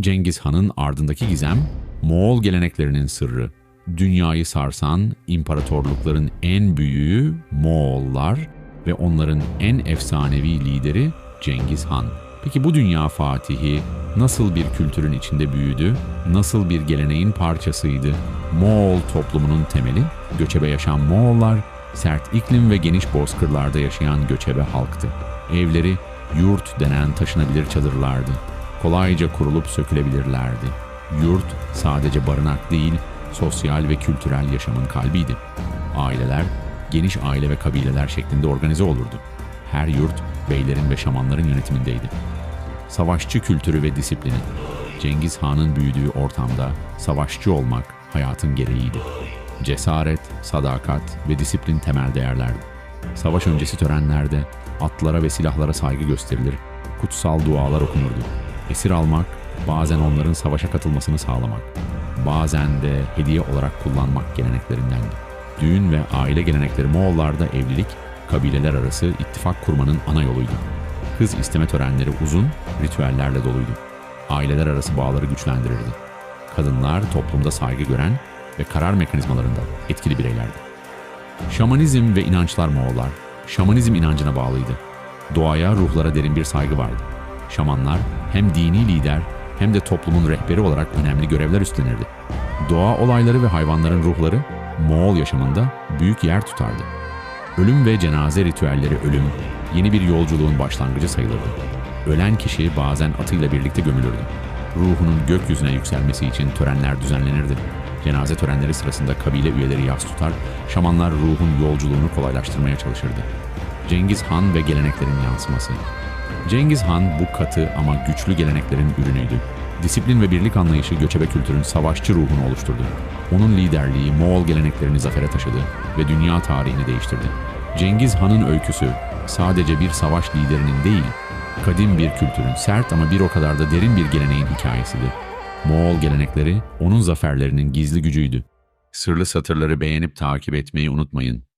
Cengiz Han'ın ardındaki gizem, Moğol geleneklerinin sırrı. Dünyayı sarsan imparatorlukların en büyüğü Moğollar ve onların en efsanevi lideri Cengiz Han. Peki bu dünya fatihi nasıl bir kültürün içinde büyüdü, nasıl bir geleneğin parçasıydı? Moğol toplumunun temeli, göçebe yaşayan Moğollar, sert iklim ve geniş bozkırlarda yaşayan göçebe halktı. Evleri yurt denen taşınabilir çadırlardı. Kolayca kurulup sökülebilirlerdi. Yurt sadece barınak değil, sosyal ve kültürel yaşamın kalbiydi. Aileler, geniş aile ve kabileler şeklinde organize olurdu. Her yurt, beylerin ve şamanların yönetimindeydi. Savaşçı kültürü ve disiplini. Cengiz Han'ın büyüdüğü ortamda savaşçı olmak hayatın gereğiydi. Cesaret, sadakat ve disiplin temel değerlerdi. Savaş öncesi törenlerde atlara ve silahlara saygı gösterilir, kutsal dualar okunurdu. Esir almak, bazen onların savaşa katılmasını sağlamak, bazen de hediye olarak kullanmak geleneklerindendi. Düğün ve aile gelenekleri Moğollarda evlilik, kabileler arası ittifak kurmanın ana yoluydu. Kız isteme törenleri uzun, ritüellerle doluydu. Aileler arası bağları güçlendirirdi. Kadınlar toplumda saygı gören ve karar mekanizmalarında etkili bireylerdi. Şamanizm ve inançlar Moğollar, şamanizm inancına bağlıydı. Doğaya, ruhlara derin bir saygı vardı. Şamanlar hem dini lider hem de toplumun rehberi olarak önemli görevler üstlenirdi. Doğa olayları ve hayvanların ruhları Moğol yaşamında büyük yer tutardı. Ölüm ve cenaze ritüelleri ölüm, yeni bir yolculuğun başlangıcı sayılırdı. Ölen kişi bazen atıyla birlikte gömülürdü. Ruhunun gökyüzüne yükselmesi için törenler düzenlenirdi. Cenaze törenleri sırasında kabile üyeleri yas tutar, şamanlar ruhun yolculuğunu kolaylaştırmaya çalışırdı. Cengiz Han ve geleneklerin yansıması. Cengiz Han bu katı ama güçlü geleneklerin ürünüydü. Disiplin ve birlik anlayışı göçebe kültürün savaşçı ruhunu oluşturdu. Onun liderliği Moğol geleneklerini zafere taşıdı ve dünya tarihini değiştirdi. Cengiz Han'ın öyküsü sadece bir savaş liderinin değil, kadim bir kültürün sert ama bir o kadar da derin bir geleneğin hikayesidir. Moğol gelenekleri onun zaferlerinin gizli gücüydü. Sırlı satırları beğenip takip etmeyi unutmayın.